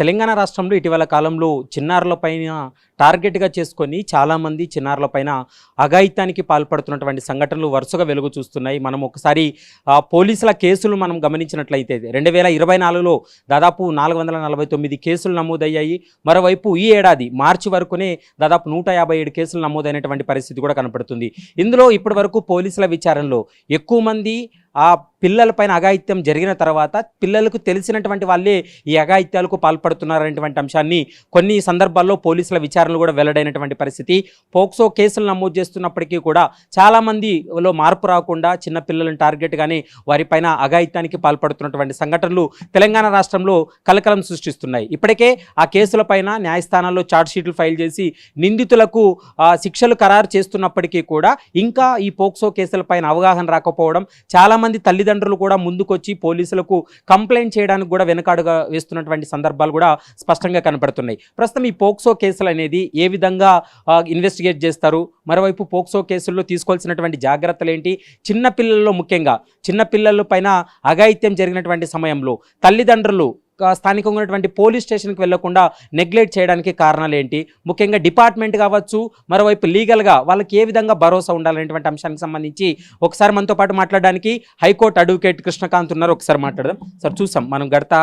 తెలంగాణ రాష్ట్రంలో ఇటీవల కాలంలో చిన్నారుల పైన టార్గెట్గా చేసుకొని చాలామంది చిన్నారుల పైన అఘాయిత్యానికి పాల్పడుతున్నటువంటి సంఘటనలు వరుసగా వెలుగు చూస్తున్నాయి. మనం ఒకసారి పోలీసుల కేసులు మనం గమనించినట్లయితే రెండు వేల ఇరవై నాలుగులో దాదాపు నాలుగు వందల నలభై తొమ్మిది కేసులు నమోదయ్యాయి. మరోవైపు ఈ ఏడాది మార్చి వరకునే దాదాపు నూట యాభై ఏడు కేసులు నమోదైనటువంటి పరిస్థితి కూడా కనపడుతుంది. ఇందులో ఇప్పటి వరకు పోలీసుల విచారణలో ఎక్కువ మంది ఆ పిల్లలపైన అఘాయిత్యం జరిగిన తర్వాత పిల్లలకు తెలిసినటువంటి వాళ్ళే ఈ అఘాయిత్యాలకు పాల్పడుతున్నారనేటువంటి అంశాన్ని కొన్ని సందర్భాల్లో పోలీసుల విచారణలు కూడా వెల్లడైనటువంటి పరిస్థితి. పోక్సో కేసులు నమోదు చేస్తున్నప్పటికీ కూడా చాలామందిలో మార్పు రాకుండా చిన్న పిల్లలను టార్గెట్గానే వారిపైన అఘాయిత్యానికి పాల్పడుతున్నటువంటి సంఘటనలు తెలంగాణ రాష్ట్రంలో కలకలం సృష్టిస్తున్నాయి. ఇప్పటికే ఆ కేసులపైన న్యాయస్థానాల్లో ఛార్జ్ షీట్లు ఫైల్ చేసి నిందితులకు శిక్షలు ఖరారు చేస్తున్నప్పటికీ కూడా ఇంకా ఈ పోక్సో కేసులపైన అవగాహన రాకపోవడం చాలా చాలామంది తల్లిదండ్రులు కూడా ముందుకొచ్చి పోలీసులకు కంప్లైంట్ చేయడానికి కూడా వెనకాడుగా వేస్తున్నటువంటి సందర్భాలు కూడా స్పష్టంగా కనపడుతున్నాయి. ప్రస్తుతం ఈ పోక్సో కేసులు అనేది ఏ విధంగా ఇన్వెస్టిగేట్ చేస్తారు? మరోవైపు పోక్సో కేసుల్లో తీసుకోవాల్సినటువంటి జాగ్రత్తలు ఏంటి? చిన్న పిల్లల్లో ముఖ్యంగా చిన్నపిల్లల పైన అఘాయిత్యం జరిగినటువంటి సమయంలో తల్లిదండ్రులు స్థానికంగా ఉన్నటువంటి పోలీస్ స్టేషన్కి వెళ్ళకుండా నెగ్లెక్ట్ చేయడానికి కారణాలు ఏంటి? ముఖ్యంగా డిపార్ట్మెంట్ కావచ్చు మరోవైపు లీగల్గా వాళ్ళకి ఏ విధంగా భరోసా ఉండాలనేటువంటి అంశానికి సంబంధించి ఒకసారి మనతో పాటు మాట్లాడడానికి హైకోర్టు అడ్వకేట్ కృష్ణకాంత్ ఉన్నారు. ఒకసారి మాట్లాడదాం. సార్ చూసాం. మనం గడత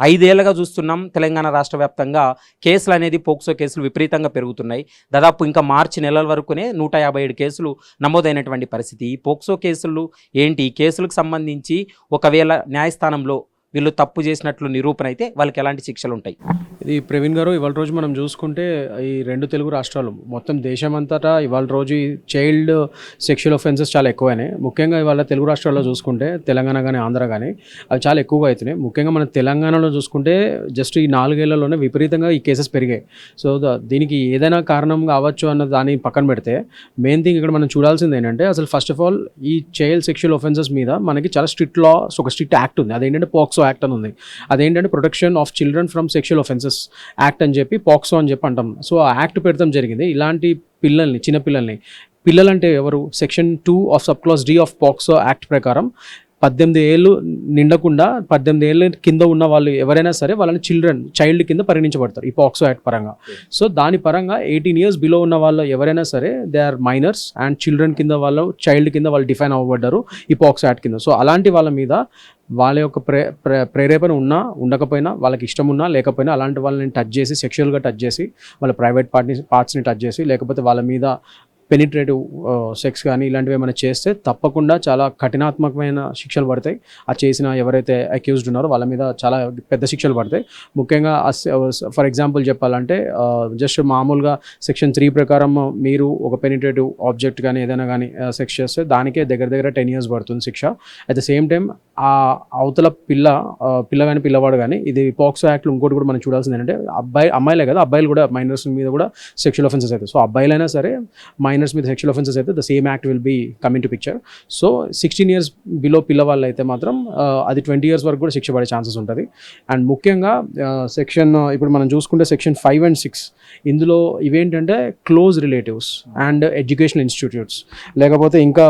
ఐదేళ్ళుగా చూస్తున్నాం తెలంగాణ రాష్ట్ర వ్యాప్తంగా కేసులు అనేది పోక్సో కేసులు విపరీతంగా పెరుగుతున్నాయి. దాదాపు ఇంకా మార్చి నెలల వరకునే నూట యాభై ఏడు కేసులు నమోదైనటువంటి పరిస్థితి. ఈ పోక్సో కేసులు ఏంటి? ఈ కేసులకు సంబంధించి ఒకవేళ న్యాయస్థానంలో వీళ్ళు తప్పు చేసినట్లు నిరూపణ అయితే వాళ్ళకి ఎలాంటి శిక్షలు ఉంటాయి? ఇది ప్రవీణ్ గారు ఇవాళ రోజు మనం చూసుకుంటే ఈ రెండు తెలుగు రాష్ట్రాలు మొత్తం దేశమంతటా ఇవాళ రోజు ఈ చైల్డ్ సెక్షువల్ ఒఫెన్సెస్ చాలా ఎక్కువైనాయి. ముఖ్యంగా ఇవాళ తెలుగు రాష్ట్రాల్లో చూసుకుంటే తెలంగాణ కానీ ఆంధ్ర కానీ అవి చాలా ఎక్కువగా అవుతున్నాయి. ముఖ్యంగా మన తెలంగాణలో చూసుకుంటే జస్ట్ ఈ నాలుగేళ్ళలోనే విపరీతంగా ఈ కేసెస్ పెరిగాయి. సో దీనికి ఏదైనా కారణం కావచ్చు అన్న దాన్ని పక్కన పెడితే మెయిన్ థింగ్ ఇక్కడ మనం చూడాల్సింది ఏంటంటే అసలు ఫస్ట్ ఆఫ్ ఆల్ ఈ చైల్డ్ సెక్షువల్ ఒఫెన్సెస్ మీద మనకి చాలా స్ట్రిక్ట్ లాస్ ఒక స్ట్రిక్ట్ యాక్ట్ ఉంది. అదేంటంటే పోక్సో యాక్ట్ అని ఉంది. అదేంటంటే protection of children from sexual offences act అని చెప్పి పాక్సో అని చెప్పి అంటాం. సో ఆ యాక్ట్ పెడతాం జరిగింది. ఇలాంటి పిల్లల్ని చిన్న పిల్లల్ని పిల్లలంటే ఎవరు? Section two of sub clause D of POCSO act ప్రకారం పద్దెనిమిది ఏళ్ళు నిండకుండా పద్దెనిమిది ఏళ్ళ కింద ఉన్న వాళ్ళు ఎవరైనా సరే వాళ్ళని చిల్డ్రన్ చైల్డ్ కింద పరిగణించబడతారు ఈ పాక్సో యాక్ట్ పరంగా. సో దాని పరంగా ఎయిటీన్ ఇయర్స్ బిలో ఉన్న వాళ్ళు ఎవరైనా సరే they are minors and children కింద వాళ్ళు చైల్డ్ కింద వాళ్ళు డిఫైన్ అవ్వబడ్డారు ఈ పాక్సో యాక్ట్ కింద. సో అలాంటి వాళ్ళ మీద వాళ్ళ యొక్క ప్రే ప్రే ప్రేరేపణ ఉన్నా ఉండకపోయినా వాళ్ళకి ఇష్టం ఉన్నా లేకపోయినా అలాంటి వాళ్ళని టచ్ చేసి సెక్షువల్గా టచ్ చేసి వాళ్ళ ప్రైవేట్ పార్ట్ని పార్ట్స్ని టచ్ చేసి లేకపోతే వాళ్ళ మీద పెనిట్రేటివ్ సెక్స్ కానీ ఇలాంటివి ఏమైనా చేస్తే తప్పకుండా చాలా కఠినాత్మకమైన శిక్షలు పడతాయి. ఆ చేసిన ఎవరైతే అక్యూజ్డ్ ఉన్నారో వాళ్ళ మీద చాలా పెద్ద శిక్షలు పడతాయి. ముఖ్యంగా ఫర్ ఎగ్జాంపుల్ చెప్పాలంటే జస్ట్ మామూలుగా సెక్షన్ త్రీ ప్రకారం మీరు ఒక పెనిట్రేటివ్ ఆబ్జెక్ట్ కానీ ఏదైనా కానీ సెక్స్ చేస్తే దానికే దగ్గర దగ్గర టెన్ ఇయర్స్ పడుతుంది శిక్ష. అట్ ద సేమ్ టైం ఆ అవతల పిల్ల పిల్ల కానీ పిల్లవాడు కానీ ఇది పాక్సో యాక్ట్లో ఇంకోటి కూడా మనం చూడాల్సింది ఏంటంటే అబ్బాయి అమ్మాయిలే కదా అబ్బాయిలు కూడా మైనర్స్ మీద కూడా సెక్షువల్ ఒఫెన్సెస్ అవుతాయి. సో అబ్బాయిలైనా సరే మైనర్స్ మీద సెక్షువల్ ఒఫెన్సెస్ అయితే the same act will be coming to picture so sixteen years below పిల్లవాళ్ళు అయితే మాత్రం అది ట్వంటీ ఇయర్స్ వరకు కూడా శిక్ష పడే ఛాన్సెస్ ఉంటుంది. అండ్ ముఖ్యంగా సెక్షన్ ఇప్పుడు మనం చూసుకుంటే సెక్షన్ ఫైవ్ అండ్ సిక్స్ ఇందులో ఇవేంటంటే close relatives and educational institutes లేకపోతే ఇంకా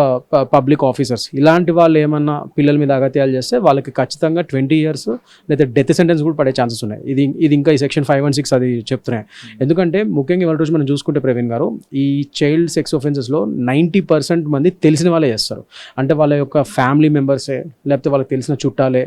పబ్లిక్ ఆఫీసర్స్ ఇలాంటి వాళ్ళు ఏమన్నా పిల్లల మీద అగత్యాలు చేస్తే వాళ్ళకి ఖచ్చితంగా ట్వంటీ ఇయర్స్ లేదా డెత్ సెంటెన్స్ కూడా పడే ఛాన్సెస్ ఉన్నాయి. ఇది ఇది ఇంకా ఈ సెక్షన్ ఫైవ్ అండ్ సిక్స్ అది చెప్తున్నాయి. ఎందుకంటే ముఖ్యంగా ఇవాళ రోజు మనం చూసుకుంటే ప్రవీణ్ గారు ఈ చైల్డ్ సెక్స్ ఒఫెన్సెస్లో నైంటీ పర్సెంట్ మంది తెలిసిన వాళ్ళే చేస్తారు. అంటే వాళ్ళ యొక్క ఫ్యామిలీ మెంబర్సే లేకపోతే వాళ్ళకి తెలిసిన చుట్టాలే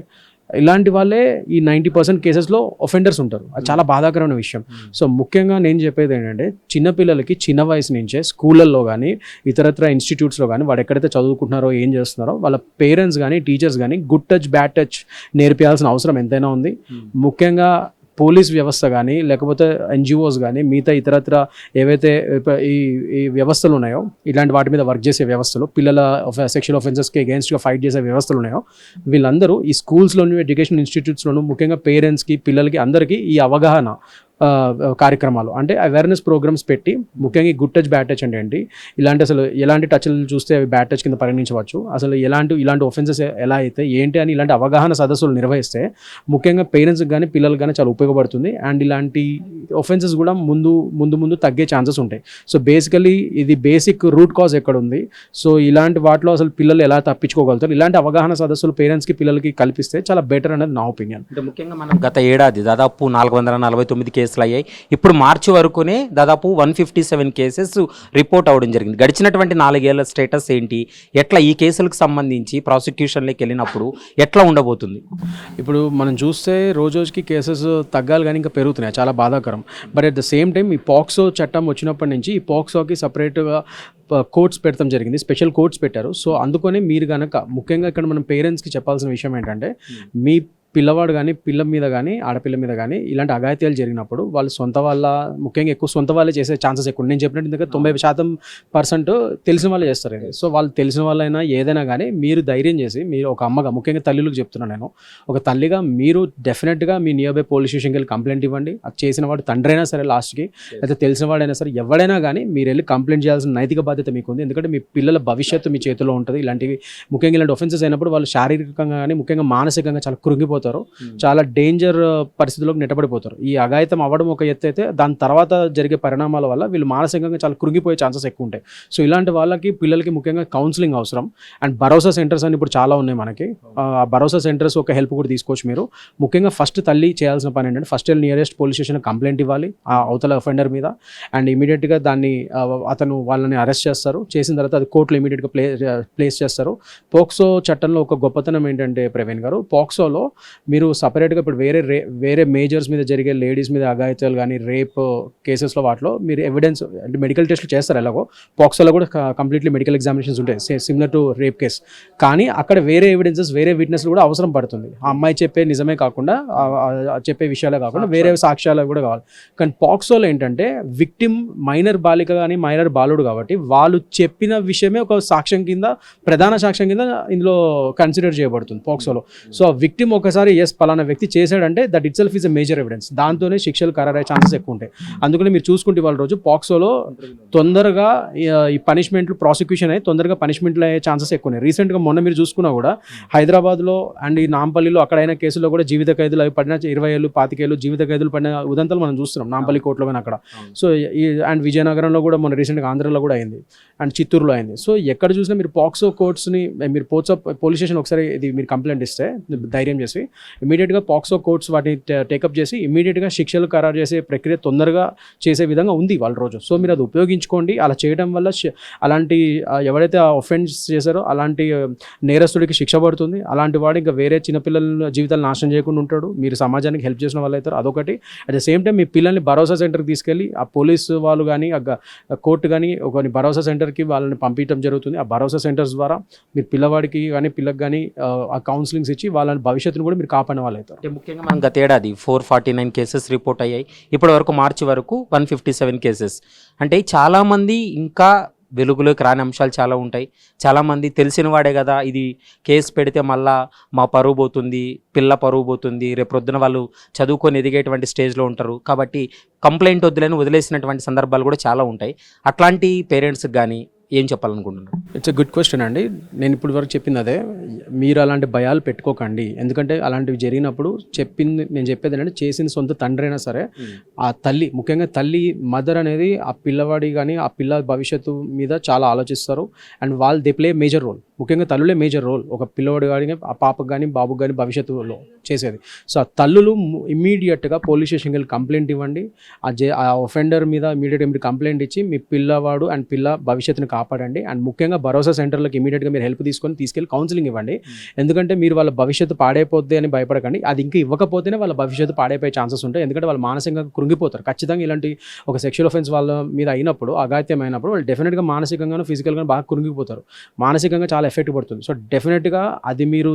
ఇలాంటి వాళ్ళే ఈ నైంటీ పర్సెంట్ కేసెస్లో ఒఫెండర్స్ ఉంటారు. అది చాలా బాధాకరమైన విషయం. సో ముఖ్యంగా నేను చెప్పేది ఏంటంటే చిన్నపిల్లలకి చిన్న వయసు నుంచే స్కూళ్ళల్లో కానీ ఇతరత్ర ఇన్స్టిట్యూట్స్లో కానీ వాడు ఎక్కడైతే చదువుకుంటున్నారో ఏం చేస్తున్నారో వాళ్ళ పేరెంట్స్ కానీ టీచర్స్ కానీ గుడ్ టచ్ బ్యాడ్ టచ్ నేర్పించాల్సిన అవసరం ఎంతైనా ఉంది. ముఖ్యంగా పోలీస్ వ్యవస్థ కానీ లేకపోతే ఎన్జిఓస్ కానీ మిగతా ఇతరత్ర ఏవైతే ఈ ఈ వ్యవస్థలు ఉన్నాయో ఇలాంటి వాటి మీద వర్క్ చేసే వ్యవస్థలు పిల్లల సెక్షువల్ ఒఫెన్సెస్కి అగేన్స్ట్గా ఫైట్ చేసే వ్యవస్థలు ఉన్నాయో వీళ్ళందరూ ఈ స్కూల్స్లోను ఎడ్యుకేషన్ ఇన్స్టిట్యూట్స్లోను ముఖ్యంగా పేరెంట్స్కి పిల్లలకి అందరికీ ఈ అవగాహన కార్యక్రమాలు. అంటే అవేర్నెస్ ప్రోగ్రామ్స్ పెట్టి ముఖ్యంగా గుడ్ టచ్ బ్యాడ్ టచ్ అంటే ఏంటి? ఇలాంటి అసలు ఎలాంటి టచ్లు చూస్తే అవి బ్యాడ్ టచ్ కింద పరిగణించవచ్చు. అసలు ఎలాంటి ఇలాంటి ఒఫెన్సెస్ ఎలా అయితే ఏంటి అని ఇలాంటి అవగాహన సదస్సులు నిర్వహిస్తే ముఖ్యంగా పేరెంట్స్కి కానీ పిల్లలకు కానీ చాలా ఉపయోగపడుతుంది. అండ్ ఇలాంటి ఒఫెన్సెస్ కూడా ముందు ముందు ముందు తగ్గే ఛాన్సెస్ ఉంటాయి. సో బేసికలీ ఇది బేసిక్ రూట్ కాజ్ ఎక్కడ ఉంది సో ఇలాంటి వాటిలో అసలు పిల్లలు ఎలా తప్పించుకోగలుగుతారు? ఇలాంటి అవగాహన సదస్సులు పేరెంట్స్కి పిల్లలకి కల్పిస్తే చాలా బెటర్ అనేది నా ఒపీనియన్ అంటే ముఖ్యంగా మనం గత ఏడాది దాదాపు నాలుగు వందల నలభై తొమ్మిది కేసులు అయ్యాయి ఇప్పుడు మార్చి వరకునే దాదాపు one fifty seven cases report అవ్వడం జరిగింది. గడిచినటువంటి నాలుగేళ్ళ స్టేటస్ ఏంటి? ఎట్లా ఈ కేసులకు సంబంధించి ప్రాసిక్యూషన్లోకి వెళ్ళినప్పుడు ఎట్లా ఉండబోతుంది? ఇప్పుడు మనం చూస్తే రోజు రోజుకి కేసెస్ తగ్గాలి కానీ ఇంకా పెరుగుతున్నాయి. చాలా బాధాకరం. But at the same time ఈ పాక్సో చట్టం వచ్చినప్పటి నుంచి ఈ పాక్సోకి సపరేట్గా కోర్ట్స్ పెడతాం జరిగింది. స్పెషల్ కోర్ట్స్ పెట్టారు. సో అందుకనే మీరు కనుక ముఖ్యంగా ఇక్కడ మనం పేరెంట్స్కి చెప్పాల్సిన విషయం ఏంటంటే మీ పిల్లవాడు కానీ పిల్ల మీద కానీ ఆడపిల్ల మీద కానీ ఇలాంటి అఘాయిత్యాలు జరిగినప్పుడు వాళ్ళు సొంత వాళ్ళ ముఖ్యంగా ఎక్కువ సొంత వాళ్ళే చేసే ఛాన్సెస్ ఎక్కువ. నేను చెప్పినట్టు ఇందుకే తొంభై శాతం పర్సెంట్ తెలిసిన వాళ్ళే చేస్తారు ఇది సో వాళ్ళు తెలిసిన వాళ్ళైనా ఏదైనా కానీ మీరు ధైర్యం చేసి మీరు ఒక అమ్మగా ముఖ్యంగా తల్లులకు చెప్తున్నాను నేను ఒక తల్లిగా మీరు డెఫినెట్గా మీ నియర్ బై పోలీస్ స్టేషన్కి వెళ్ళి కంప్లైంట్ ఇవ్వండి. అది చేసిన వాడు తండ్రి అయినా సరే లాస్ట్కి అయితే తెలిసిన వాడైనా సరే ఎవడైనా కానీ మీరు వెళ్ళి కంప్లైంట్ చేయాల్సిన నైతిక బాధ్యత మీకు ఉంది ఎందుకంటే మీ పిల్లల భవిష్యత్తు మీ చేతిలో ఉంటుంది. ఇలాంటివి ముఖ్యంగా ఇలాంటి ఒఫెన్సెస్ అయినప్పుడు వాళ్ళు శారీరకంగా కానీ ముఖ్యంగా మానసికంగా చాలా కృంగిపోతారు. చాలా డేంజర్ పరిస్థితుల్లోకి నెట్టబడిపోతారు ఈ అఘాయితం అవ్వడం ఒక ఎత్తు అయితే దాని తర్వాత జరిగే పరిణామాల వల్ల వీళ్ళు మానసికంగా చాలా కృంగిపోయే ఛాన్సెస్ ఎక్కువ ఉంటాయి. సో ఇలాంటి వాళ్ళకి పిల్లలకి ముఖ్యంగా కౌన్సిలింగ్ అవసరం. అండ్ భరోసా సెంటర్స్ అని ఇప్పుడు చాలా ఉన్నాయి మనకి. ఆ భరోసా సెంటర్స్ ఒక హెల్ప్ కూడా తీసుకోవచ్చు మీరు. ముఖ్యంగా ఫస్ట్ తల్లి చేయాల్సిన పని ఏంటంటే first nearest police station complaint ఇవ్వాలి ఆ అవతల అఫెండర్ మీద. అండ్ ఇమీడియట్గా దాన్ని అతను వాళ్ళని అరెస్ట్ చేస్తారు. చేసిన తర్వాత అది కోర్టులో ఇమీడియట్గా ప్లే ప్లేస్ చేస్తారు. పోక్సో చట్టంలో ఒక గొప్పతనం ఏంటంటే ప్రవీణ్ గారు పోక్సోలో మీరు సపరేట్గా ఇప్పుడు వేరే రే వేరే మేజర్స్ మీద జరిగే లేడీస్ మీద అఘాయిత్యాలు కానీ రేప్ కేసెస్లో వాటిలో మీరు ఎవిడెన్స్ అంటే మెడికల్ టెస్ట్లు చేస్తారు ఎలాగో. పాక్సోలో కూడా కంప్లీట్లీ మెడికల్ ఎగ్జామినేషన్స్ ఉంటాయి. సిమిలర్ టు రేప్ కేస్ కానీ అక్కడ వేరే ఎవిడెన్సెస్ వేరే విట్నెస్లు కూడా అవసరం పడుతుంది. ఆ అమ్మాయి చెప్పే నిజమే కాకుండా చెప్పే విషయాలే కాకుండా వేరే సాక్ష్యాలు. కూడా కావాలి. కానీ పాక్సోలో ఏంటంటే విక్టిమ్ మైనర్ బాలిక కానీ మైనర్ బాలుడు కాబట్టి వాళ్ళు చెప్పిన విషయమే ఒక సాక్ష్యం కింద ప్రధాన సాక్ష్యం కింద ఇందులో కన్సిడర్ చేయబడుతుంది పాక్సోలో సో ఆ విక్టిమ్ ఒకసారి ఎస్ పలానా వ్యక్తి చేశాడంటే that itself is a major evidence దాంతోనే శిక్షలు ఖరారయ్యే ఛాన్సెస్ ఎక్కువ ఉంటాయి అందుకని మీరు చూసుకుంటే వాళ్ళ రోజు పాక్సోలో తొందరగా ఈ- ఈ పనిష్మెంట్లు ప్రాసిక్యూషన్ అయ్యి తొందరగా పనిష్మెంట్లు అయ్యే ఛాన్సెస్ ఎక్కువ ఉన్నాయి రీసెంట్గా మొన్న మీరు చూసుకున్నా కూడా హైదరాబాద్లో అండ్ ఈ నాంపల్లిలో అక్కడైన కేసులో కూడా జీవిత ఖైదులు అవి పడిన ఇరవై ఏళ్ళు పాతికేళ్ళు జీవిత ఖైదులు పడిన ఉదంతాలు మనం చూస్తున్నాం నాంపల్లి కోర్టులో కానీ అక్కడ. సో ఈ అండ్ విజయనగరంలో కూడా మన రీసెంట్గా ఆంధ్రలో కూడా అయింది. అండ్ చిత్తూరులో అయింది. సో ఎక్కడ చూసినా మీరు పాక్సో కోర్ట్స్ని మీరు పోచో పోలీస్ స్టేషన్ ఒకసారి ఇది మీరు కంప్లైంట్ ఇస్తే ధైర్యం చేసి ఇమీడియట్గా పాక్సో కోర్ట్స్ వాటిని టేకప్ చేసి ఇమీడియట్గా శిక్షలు ఖరారు చేసే ప్రక్రియ తొందరగా చేసే విధంగా ఉంది వాళ్ళ రోజు. సో మీరు అది ఉపయోగించుకోండి. అలా చేయడం వల్ల అలాంటి ఎవరైతే ఒఫెన్స్ చేశారో అలాంటి నేరస్తుడికి శిక్ష పడుతుంది. అలాంటి వాడు ఇంకా వేరే చిన్నపిల్లల జీవితాలు నాశనం చేయకుండా ఉంటాడు. మీరు సమాజానికి హెల్ప్ చేసిన వాళ్ళు అవుతారు. అదొకటి. అట్ ద సేమ్ టైం మీ పిల్లల్ని భరోసా సెంటర్కి తీసుకెళ్ళి ఆ పోలీసు వాళ్ళు కానీ ఆ గ- కోర్టు కానీ ఒక భరోసా సెంటర్కి వాళ్ళని పంపించడం జరుగుతుంది. ఆ భరోసా సెంటర్స్ ద్వారా మీరు పిల్లవాడికి కానీ పిల్లకి కానీ ఆ, ఆ కౌన్సిలింగ్స్ ఇచ్చి వాళ్ళని భవిష్యత్తును కూడా మీరు కాపాడిన వాళ్ళు అవుతారు అంటే ముఖ్యంగా మనం గతేడాది four forty nine cases report అయ్యాయి. ఇప్పటి వరకు మార్చి వరకు వన్ ఫిఫ్టీ సెవెన్ కేసెస్ అంటే చాలామంది ఇంకా వెలుగులోకి రాని అంశాలు చాలా ఉంటాయి. చాలామంది తెలిసిన వాడే కదా ఇది కేసు పెడితే మళ్ళా మా పరువు పోతుంది పిల్ల పరువు పోతుంది రేపు వాళ్ళు చదువుకొని ఎదిగేటువంటి స్టేజ్లో ఉంటారు. కాబట్టి కంప్లైంట్ వద్దులని వదిలేసినటువంటి సందర్భాలు కూడా చాలా ఉంటాయి. అట్లాంటి పేరెంట్స్కి కానీ ఏం చెప్పాలనుకుంటున్నారు? ఇట్స్ ఎ గుడ్ క్వశ్చన్ అండి. నేను ఇప్పుడు వరకు చెప్పింది అదే. మీరు అలాంటి భయాలు పెట్టుకోకండి. ఎందుకంటే అలాంటివి జరిగినప్పుడు చెప్పింది నేను చెప్పేది ఏంటంటే చేసిన సొంత తండ్రి అయినా సరే ఆ తల్లి ముఖ్యంగా తల్లి మదర్ అనేది ఆ పిల్లవాడి కానీ ఆ పిల్ల భవిష్యత్తు మీద చాలా ఆలోచిస్తారు. అండ్ వాళ్ళు దే ప్లే మేజర్ రోల్ ముఖ్యంగా తల్లులే మేజర్ రోల్. ఒక పిల్లవాడు కానీ ఆ పాపకు కానీ బాబుకు కానీ భవిష్యత్తులో చేసేది. సో ఆ తల్లులు ఇమీడియట్గా పోలీస్ స్టేషన్కి వెళ్ళి కంప్లైంట్ ఇవ్వండి. ఆ జే ఆ ఒఫెండర్ మీద ఇమీడియట్గా మీరు కంప్లైంట్ ఇచ్చి మీ పిల్లవాడు అండ్ పిల్ల భవిష్యత్తుని కాపాడండి. అండ్ ముఖ్యంగా భరోసా సెంటర్లకు ఇమీడియట్గా మీరు హెల్ప్ తీసుకొని తీసుకెళ్ళి కౌన్సిలింగ్ ఇవ్వండి. ఎందుకంటే మీరు వాళ్ళ భవిష్యత్తు పాడైపోద్ది అని భయపడకండి. అది ఇంకా ఇవ్వకపోతేనే వాళ్ళ భవిష్యత్తు పాడైపోయే ఛాన్సెస్ ఉంటాయి. ఎందుకంటే వాళ్ళు మానసికంగా కృంగిపోతారు. ఖచ్చితంగా ఇలాంటి ఒక సెక్షువల్ ఒఫెన్స్ వాళ్ళ మీద అయినప్పుడు అగాత్యమైనప్పుడు వాళ్ళు డెఫినెట్గా మానసికంగాను ఫిజికల్గా బాగా కృంగిపోతారు. మానసికంగా చాలా చాలా ఎఫెక్ట్ పడుతుంది. సో డెఫినెట్గా అది మీరు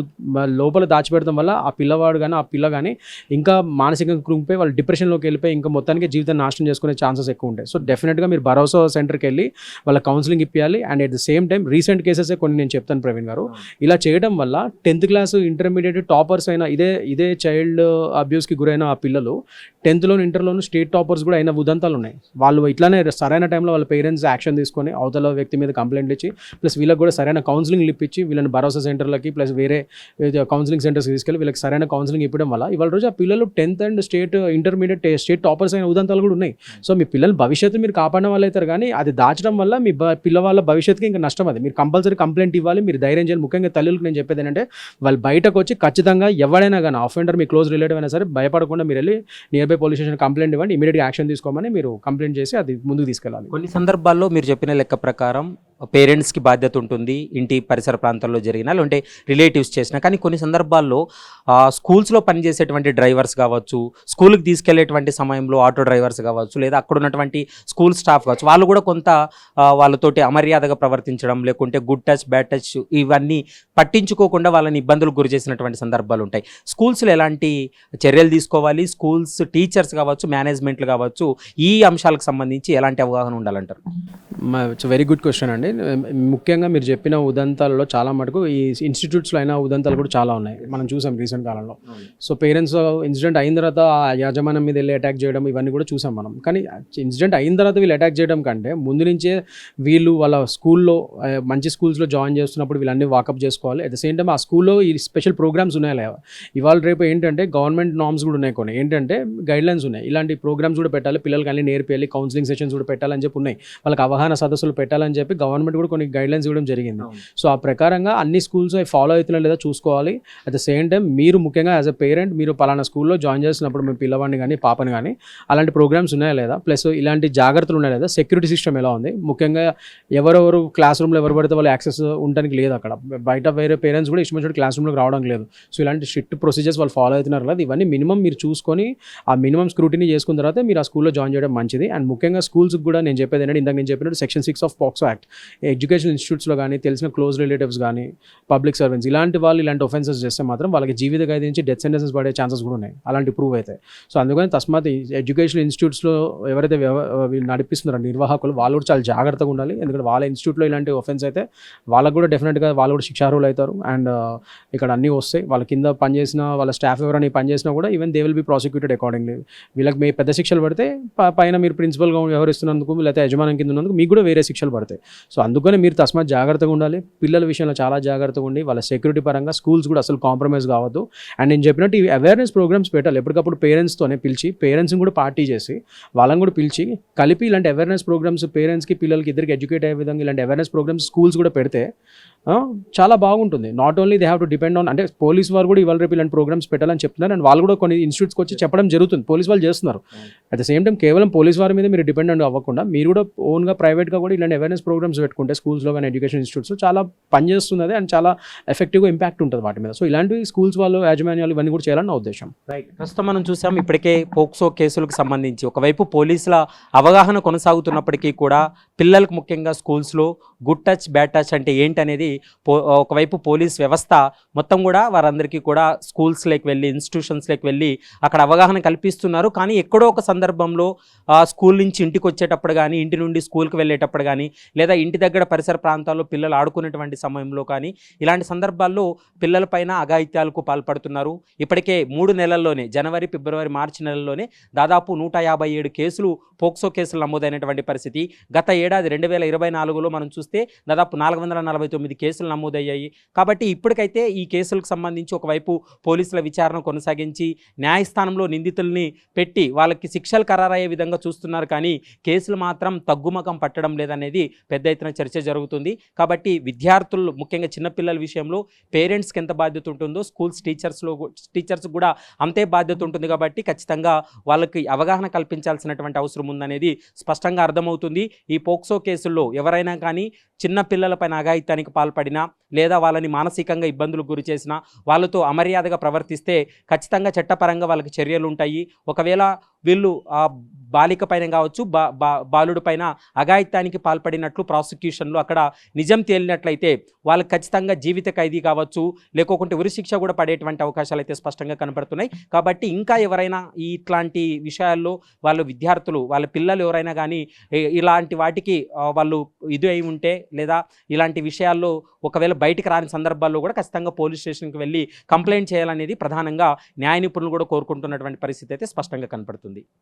లోపల దాచిపెడతాం వల్ల ఆ పిల్లవాడు కానీ ఆ పిల్ల కానీ ఇంకా మానసికంగా కృంగిపోయి వాళ్ళు డిప్రెషన్లోకి వెళ్ళిపోయి ఇంకా మొత్తానికి జీవితం నాశనం చేసుకునే ఛాన్సెస్ ఎక్కువ ఉంటాయి. సో డెఫినెట్గా మీరు భరోసా సెంటర్కి వెళ్ళి వాళ్ళ counselling ఇప్పించాలి and at the same time recent cases కొన్ని నేను చెప్తాను ప్రవీణ్ గారు. ఇలా చేయడం వల్ల టెన్త్ క్లాస్ ఇంటర్మీడియట్ టాపర్స్ అయిన ఇదే ఇదే చైల్డ్ అబ్యూస్కి గురైన ఆ పిల్లలు టెన్త్లోను ఇంటర్లోను స్టేట్ టాపర్స్ కూడా అయిన ఉదంతాలు ఉన్నాయి. వాళ్ళు ఇట్లానే సరైన టైంలో వాళ్ళ పేరెంట్స్ యాక్షన్ తీసుకొని అవతల వ్యక్తి మీద కంప్లైంట్ ఇచ్చి ప్లస్ వీళ్ళకి కూడా సరైన కౌన్సిలింగ్ ఇప్పించి వీళ్ళని భరోసా సెంటర్లకి ప్లస్ వేరే కౌన్సిలింగ్ సెంటర్స్కి తీసుకెళ్ళి వీళ్ళకి సరైన కౌన్సిలింగ్ ఇవ్వడం వల్ల ఇవాళ రోజు ఆ పిల్లలు tenth and state intermediate state toppers అయిన ఉదంతాలు కూడా ఉన్నాయి. సో మీ పిల్లల భవిష్యత్తు మీరు కాపాడిన వాళ్ళు అవుతారు కానీ అది దాచడం వల్ల మీ పిల్లవాళ్ళ భవిష్యత్తుకి ఇంకా నష్టం అది. మీరు కంపల్సరీ కంప్లైంట్ ఇవ్వాలి మీరు ధైర్యం చేయాలి. ముఖ్యంగా తల్లులకు నేను చెప్పేది ఏంటంటే వాళ్ళు బయటకు వచ్చి ఖచ్చితంగా ఎవడైనా కానీ ఆఫెండర్ మీ క్లోజ్ రిలేటివ్ అయినా సరే భయపడకుండా మీరు వెళ్ళి nearby police station complaint ఇవ్వండి ఇమీడియట్గా యాక్షన్ తీసుకోమని మీరు కంప్లైంట్ చేసి అది ముందుకు తీసుకెళ్ళాలి. కొన్ని సందర్భాల్లో మీరు చెప్పిన లెక్క ప్రకారం పేరెంట్స్కి బాధ్యత ఉంటుంది ఇంటి పరిసర ప్రాంతాల్లో జరిగిన లేదంటే రిలేటివ్స్ చేసిన. కానీ కొన్ని సందర్భాల్లో స్కూల్స్లో పనిచేసేటువంటి డ్రైవర్స్ కావచ్చు స్కూల్కి తీసుకెళ్ళేటువంటి సమయంలో ఆటో డ్రైవర్స్ కావచ్చు లేదా అక్కడ ఉన్నటువంటి స్కూల్ స్టాఫ్ కావచ్చు వాళ్ళు కూడా కొంత వాళ్ళతోటి అమర్యాదగా ప్రవర్తించడం లేకుంటే గుడ్ టచ్ బ్యాడ్ టచ్ ఇవన్నీ పట్టించుకోకుండా వాళ్ళని ఇబ్బందులకు గురి చేసినటువంటి సందర్భాలు ఉంటాయి. స్కూల్స్లో ఎలాంటి చర్యలు తీసుకోవాలి? స్కూల్స్ టీచర్స్ కావచ్చు మేనేజ్మెంట్లు కావచ్చు ఈ అంశాలకు సంబంధించి ఎలాంటి అవగాహన ఉండాలంటారు? వెరీ గుడ్ క్వశ్చన్ అండి. ముఖ్యంగా మీరు చెప్పిన ఉదంతాలలో చాలా మటుకు ఈ ఇన్స్టిట్యూట్స్లో అయిన ఉదంతాలు కూడా చాలా ఉన్నాయి. మనం చూసాం రీసెంట్ కాలంలో. సో పేరెంట్స్ ఇన్సిడెంట్ అయిన తర్వాత ఆ యాజమాన్యం మీద వెళ్ళి అటాక్ చేయడం ఇవన్నీ కూడా చూసాం మనం. కానీ ఇన్సిడెంట్ అయిన తర్వాత వీళ్ళు అటాక్ చేయడం కంటే ముందు నుంచే వీళ్ళు వాళ్ళ స్కూల్లో మంచి స్కూల్స్లో జాయిన్ చేస్తున్నప్పుడు వీళ్ళన్నీ వాకప్ చేసుకోవాలి. అట్ ద సేమ్ టైం ఆ స్కూల్లో ఈ స్పెషల్ ప్రోగ్రామ్స్ ఉన్నాయి లేవా ఇవాళ రేపు ఏంటంటే గవర్నమెంట్ నామ్స్ కూడా ఉన్నాయి కొన్ని. ఏంటంటే గైడ్ లైన్స్ ఉన్నాయి. ఇలాంటి ప్రోగ్రామ్స్ కూడా పెట్టాలి. పిల్లలకి అన్ని నేర్పియాలి. కౌన్సిలింగ్ సెషన్స్ కూడా పెట్టాలని చెప్పి ఉన్నాయి. వాళ్ళకి అవగాహన సదస్సులు పెట్టాలని చెప్పి గవర్నమెంట్ కూడా కొన్ని గైడ్ లైన్స్ ఇవ్వడం జరిగింది. సో ఆ ప్రకారంగా అన్ని స్కూల్స్ అవి ఫాలో అవుతున్నా లేదా చూసుకోవాలి. అట్ ద సేమ్ టైం మీరు ముఖ్యంగా యాజ్ అ పేరెంట్ మీరు పలానా స్కూల్లో జాయిన్ చేసినప్పుడు మీ పిల్లవాడిని కానీ పాపని కానీ అలాంటి ప్రోగ్రామ్స్ ఉన్నాయా లేదా? ప్లస్ ఇలాంటి జాగ్రత్తలు ఉన్నాయా లేదా? సెక్యూరిటీ సిస్టమ్ ఎలా ఉంది? ముఖ్యంగా ఎవరెవరు క్లాస్ రూమ్లో ఎవరు పడితే వాళ్ళు యాక్సెస్ ఉండడానికి లేదు అక్కడ. బయట వేరే పేరెంట్స్ కూడా ఇష్టం క్లాస్ రూమ్లోకి రావడం లేదు. సో ఇలాంటి స్ట్రిక్ట్ ప్రొసీజర్స్ వాళ్ళు ఫాలో అవుతున్నారు కదా. ఇవన్నీ మినిమం మీరు చూసుకొని ఆ మినిమం స్క్రూటినీ చేసుకున్న తర్వాత మీరు ఆ స్కూల్లో జాయిన్ చేయడం మంచిది. అండ్ ముఖ్యంగా స్కూల్స్కి కూడా నేను చెప్పేది ఏంటంటే ఇందాక నేను చెప్పినట్టు section six of POCSO act education ఇన్స్టిట్యూట్స్లో కానీ తెలిసిన క్లోజ్ రిలేటివ్స్ కానీ పబ్లిక్ సర్వెంట్స్ ఇలాంటి వాళ్ళు ఇలాంటి ఒఫెన్సెస్ చేస్తే మాత్రం వాళ్ళకి జీవిత ఖైదు నుంచి డెత్ సెంటెన్సెస్ పడే ఛాన్సెస్ కూడా ఉన్నాయి. అలాంటి ప్రూవ్ అయితే. సో అందుకని తస్మాత్ ఎడ్యుకేషన్ ఇన్స్టిట్యూట్స్లో ఎవరైతే వీళ్ళు నడిపిస్తున్నారో నిర్వాహకులు వాళ్ళు కూడా చాలా జాగ్రత్తగా ఉండాలి. ఎందుకంటే వాళ్ళ ఇన్స్టిట్యూట్లో ఇలాంటి ఒఫెన్స్ అయితే వాళ్ళకు కూడా డెఫినెట్గా వాళ్ళు కూడా శిక్షార్హులు అవుతారు. అండ్ ఇక్కడ అన్నీ వస్తాయి. వాళ్ళ కింద పనిచేసిన వాళ్ళ స్టాఫ్ ఎవరైనా పనిచేసినా కూడా even they will be prosecuted accordingly వీళ్ళకి మీ పెద్ద శిక్షలు పడితే పైన మీరు ప్రిన్సిపల్గా వ్యవహరిస్తున్నందుకు లేకపోతే యజమానం కింద ఉన్నందుకు మీకు కూడా వేరే శిక్షలు పడతాయి. సో అందుకని మీరు తస్మాత్ జాగ్రత్తగా ఉండాలి. పిల్లల విషయంలో చాలా జాగ్రత్తగా ఉండి వాళ్ళ సెక్యూరిటీ పరంగా స్కూల్స్ కూడా అసలు కాంప్రమైజ్ కావద్దు. అండ్ నేను చెప్పినట్టు ఈ అవేర్నెస్ ప్రోగ్రామ్స్ పెట్టాలి. ఎప్పటికప్పుడు పేరెంట్స్తోనే పిలిచి పేరెంట్స్ని కూడా పార్టీ చేసి వాళ్ళని కూడా పిలిచి కలిపి ఇలాంటి అవేర్నెస్ ప్రోగ్రామ్స్ పేరెంట్స్కి పిల్లలకి ఇద్దరికి ఎడ్యుకేట్ అయ్యే విధంగా ఇలాంటి అవేర్నెస్ ప్రోగ్రామ్స్ స్కూల్స్ కూడా పెడితే చాలా బాగుంటుంది. Not only they have to depend on అంటే పోలీస్ వారు కూడా ఇవాళ రేపు ఇలాంటి ప్రోగ్రామ్స్ పెట్టాలని చెప్తున్నారు. అండ్ వాళ్ళు కూడా కొన్ని ఇన్స్టిట్యూట్స్కి వచ్చి చెప్పడం జరుగుతుంది. పోలీస్ వాళ్ళు చేస్తున్నారు. అట్ ద సేమ్ టైం కేవలం పోలీస్ వారి మీద మీరు డిపెండెంట్ అవ్వకుండా మీరు కూడా ఓన్గా ప్రైవేట్గా కూడా ఇలాంటి అవేర్నెస్ ప్రోగ్రామ్స్ పెట్టుకుంటే స్కూల్స్లో కానీ ఎడ్యుకేషన్ ఇన్స్టిట్యూట్స్లో చాలా పనిచేస్తుంది అది అండ్ చాలా ఎఫెక్టివ్గా ఇంపాక్ట్ ఉంటుంది వాటి మీద. సో ఇలాంటివి స్కూల్స్ వాళ్ళు యాజమాన్యాలు ఇవన్నీ కూడా చేయాలని నా ఉద్దేశం. రైట్ ప్రస్తుతం మనం చూసాం ఇప్పటికే పోక్సో కేసులకు సంబంధించి. ఒకవైపు పోలీసుల అవగాహన కొనసాగుతున్నప్పటికీ కూడా పిల్లలకు ముఖ్యంగా స్కూల్స్లో గుడ్ టచ్ బ్యాడ్ టచ్ అంటే ఏంటనేది పో ఒకవైపు పోలీస్ వ్యవస్థ మొత్తం కూడా వారందరికీ కూడా స్కూల్స్లోకి వెళ్ళి ఇన్స్టిట్యూషన్స్లోకి వెళ్ళి అక్కడ అవగాహన కల్పిస్తున్నారు. కానీ ఎక్కడో ఒక సందర్భంలో స్కూల్ నుంచి ఇంటికి వచ్చేటప్పుడు కానీ ఇంటి నుండి స్కూల్కి వెళ్ళేటప్పుడు కానీ లేదా ఇంటి దగ్గర పరిసర ప్రాంతాల్లో పిల్లలు ఆడుకునేటువంటి సమయంలో కానీ ఇలాంటి సందర్భాల్లో పిల్లలపైన అఘాయిత్యాలకు పాల్పడుతున్నారు. ఇప్పటికే మూడు నెలల్లోనే జనవరి ఫిబ్రవరి మార్చి నెలల్లోనే దాదాపు నూట యాభై ఏడు కేసులు పోక్సో కేసులు నమోదైనటువంటి పరిస్థితి. గత ఏడాది రెండు వేల ఇరవై నాలుగులో మనం చూస్తే దాదాపు నాలుగు వందల నలభై తొమ్మిది కేసులు నమోదయ్యాయి. కాబట్టి ఇప్పటికైతే ఈ కేసులకు సంబంధించి ఒకవైపు పోలీసుల విచారణ కొనసాగించి న్యాయస్థానంలో నిందితుల్ని పెట్టి వాళ్ళకి శిక్షలు ఖరారయ్యే విధంగా చూస్తున్నారు కానీ కేసులు మాత్రం తగ్గుముఖం పట్టడం లేదనేది పెద్ద ఎత్తున చర్చ జరుగుతుంది. కాబట్టి విద్యార్థులు ముఖ్యంగా చిన్నపిల్లల విషయంలో పేరెంట్స్కి ఎంత బాధ్యత ఉంటుందో స్కూల్స్ టీచర్స్లో టీచర్స్ కూడా అంతే బాధ్యత ఉంటుంది కాబట్టి ఖచ్చితంగా వాళ్ళకి అవగాహన కల్పించాల్సినటువంటి అవసరం ఉందనేది స్పష్టంగా అర్థమవుతుంది. ఈ పోక్సో కేసుల్లో ఎవరైనా కానీ చిన్న పిల్లలపైన అఘాయిత్యానికి పాల్పడినా లేదా వాళ్ళని మానసికంగా ఇబ్బందులకు గురి చేసినా వాళ్ళతో అమర్యాదగా ప్రవర్తిస్తే ఖచ్చితంగా చట్టపరంగా వాళ్ళకి చర్యలు ఉంటాయి ఒకవేళ వీళ్ళు ఆ బాలిక పైన కావచ్చు బా బా బాలుడి పైన అఘాయిత్యానికి పాల్పడినట్లు ప్రాసిక్యూషన్లో అక్కడ నిజం తేలినట్లయితే వాళ్ళకి ఖచ్చితంగా జీవిత ఖైదీ కావచ్చు లేకోకుంటే ఉరిశిక్ష కూడా పడేటువంటి అవకాశాలు అయితే స్పష్టంగా కనబడుతున్నాయి కాబట్టి ఇంకా ఎవరైనా ఇట్లాంటి విషయాల్లో వాళ్ళ విద్యార్థులు వాళ్ళ పిల్లలు ఎవరైనా కానీ ఇలాంటి వాటికి వాళ్ళు ఇది అయి ఉంటే లేదా ఇలాంటి విషయాల్లో ఒకవేళ బయటికి రాని సందర్భాల్లో కూడా ఖచ్చితంగా పోలీస్ స్టేషన్కి వెళ్ళి కంప్లైంట్ చేయాలనేది ప్రధానంగా న్యాయ నిపుణులు కూడా కోరుకుంటున్నటువంటి పరిస్థితి అయితే స్పష్టంగా కనపడుతుంది. వస్తుంది